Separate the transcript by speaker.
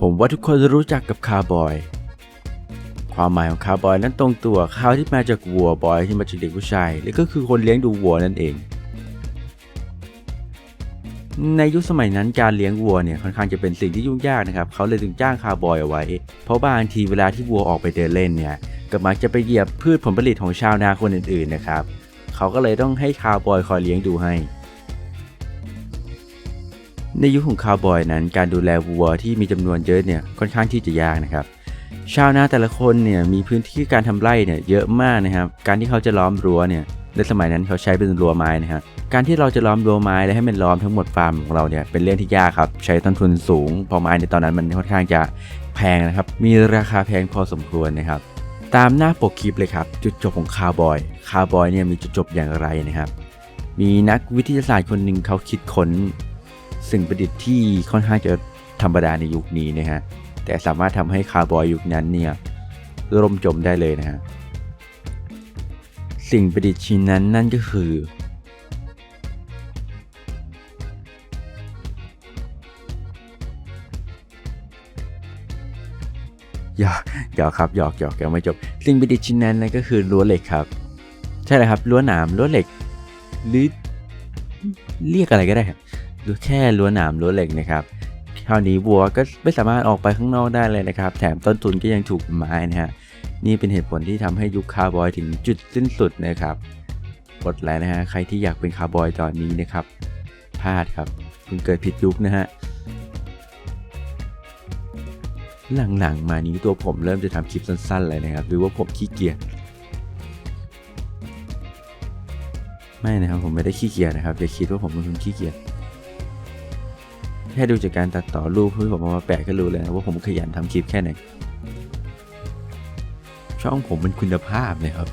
Speaker 1: ผมว่าทุกคนรู้จักกับคาร์บอย ความหมายของคาร์บอยนั้นตรงตัวคาวที่มาจากวัวบอยที่มาจากเด็กผู้ชาย และก็คือคนเลี้ยงดูวัวนั่นเอง ในยุคสมัยนั้นการเลี้ยงวัวเนี่ยค่อนข้างจะเป็นสิ่งที่ยุ่งยากนะครับ เขาเลยถึงจ้างคาร์บอยเอาไว้ เพราะบางทีเวลาที่วัวออกไปเดินเล่นเนี่ยก็มักจะไปเหยียบพืชผลผลิตของชาวนาคนอื่นๆนะครับ เขาก็เลยต้องให้คาร์บอยคอยเลี้ยงดูให้ ในยุคของคาวบอยนั้น การดูแลวัวที่มีจำนวนเยอะเนี่ยค่อนข้างที่จะยากนะครับ ชาวนาแต่ละคนเนี่ยมีพื้นที่การทำไร่เนี่ยเยอะมากนะครับ การที่เขาจะล้อมรั้วเนี่ยในสมัยนั้นเขาใช้เป็นรั้วไม้นะครับการที่เราจะล้อมรั้วไม้และให้มันล้อมทั้งหมดฟาร์มของเราเนี่ยเป็นเรื่องที่ยากครับใช้ต้นทุนสูงเพอไม้ในตอนนั้นมันค่อนข้างจะแพงนะครับมีราคาแพงพอสมควรนะครับตามหน้าปกคลิปเลยครับ จุดจบของคาวบอย คาวบอยเนี่ยมีจุดจบอย่างไรนะครับ มีนักวิทยาศาสตร์คนหนึ่งเขาคิดค้น สิ่งประดิษฐ์ที่ค่อนข้างจะธรรมดาในยุคนี้นะฮะแต่สามารถทำให้คาร์บอยยุคนั้นเนี่ยร่มจมได้เลยนะฮะสิ่งประดิษฐ์ชิ้นนั้นนั่นก็คือ หยอกหยอกครับหยอกหยอกยังไม่จบ สิ่งประดิษฐ์ชิ้นนั้นนั่นก็คือรั้วเหล็กครับ ใช่เลยครับรั้วหนามรั้วเหล็กหรือเรียกอะไรก็ได้ครับือแค่รั้วหนามรั้วเหล็กนะครับคราวนี้วัวก็ไม่สามารถออกไปข้างนอกได้เลยนะครับ แถมต้นทุนก็ยังถูกไม้นะฮะนี่เป็นเหตุผลที่ทำให้ยุคคาร์บอยถึงจุดสิ้นสุดนะครับกดไลค์นะฮะใครที่อยากเป็นคาร์บอยตอนนี้นะครับพลาดครับคุณเกิดผิดยุคนะฮะหลังๆ มานี้ตัวผมเริ่มจะทำคลิปสั้นๆเลยนะครับหรือว่าผมขี้เกียจไม่นะครับผมไม่ได้ขี้เกียจนะครับอย่าคิดว่าผมเป็นคนขี้เกียจ แค่ดูจากการตัดต่อรูปที่ผมเอามาแปะก็รู้เลยนะว่าผมขยันทำคลิปแค่ไหน ช่องผมเป็นคุณภาพเลยครับ